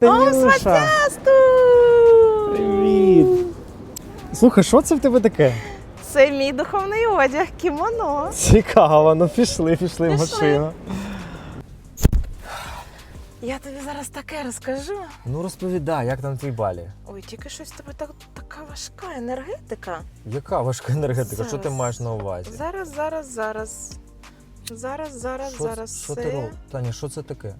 Танюша, привіт. Слухай, що це в тебе таке? Це мій духовний одяг, кімоно. Цікаво, ну пішли, пішли в машину. Я тобі зараз таке розкажу. Ну розповідай, як там твій балі? Ой, тільки щось в тебе так, така важка енергетика. Яка важка енергетика? Що ти маєш на увазі? Зараз, зараз, зараз. Зараз, зараз, що, зараз. що це, ти робиш? Таня, що це таке?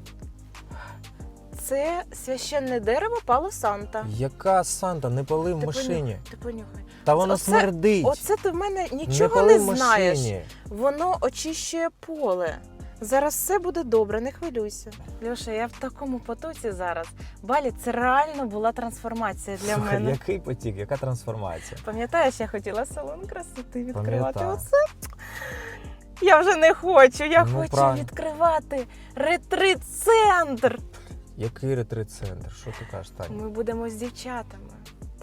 це священне дерево Пало Санта. Яка Санта? Не пали в Ти машині. понюхай, Ти понюхай. Та воно Оце- смердить. Оце ти в мене не нічого пали не, в знаєш. машині. Воно очищує поле. Зараз все буде добре, не хвилюйся. Льоша, я в такому потоці зараз. Балі, це реально була трансформація для Слухай, мене. який потік, яка трансформація? Пам'ятаєш, я хотіла салон красоти відкривати. Пам'ятаю. Оце я вже не хочу. Я Ну, хочу правильно. відкривати ретрит-центр. Який ретрит-центр? Що ти кажеш, Таня? Ми будемо з дівчатами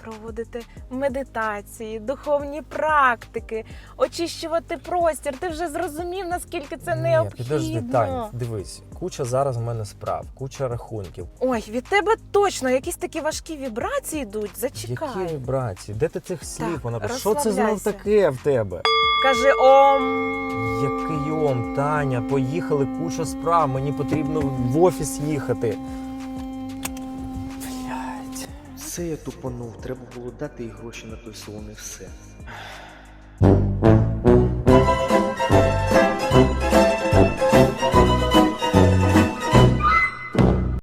проводити медитації, духовні практики, очищувати простір. Ти вже зрозумів, наскільки це Ні, необхідно. підожди, Тань, дивись, куча зараз в мене справ, куча рахунків. Ой, від тебе точно якісь такі важкі вібрації йдуть. Зачекай. Які вібрації? Де ти цих слів Так? Що це знов таке в тебе? Кажи ом. Який ом, Таня, поїхали, куча справ, мені потрібно в офіс їхати. Блять. Все я тупанув, треба було дати їй гроші на той салон і все.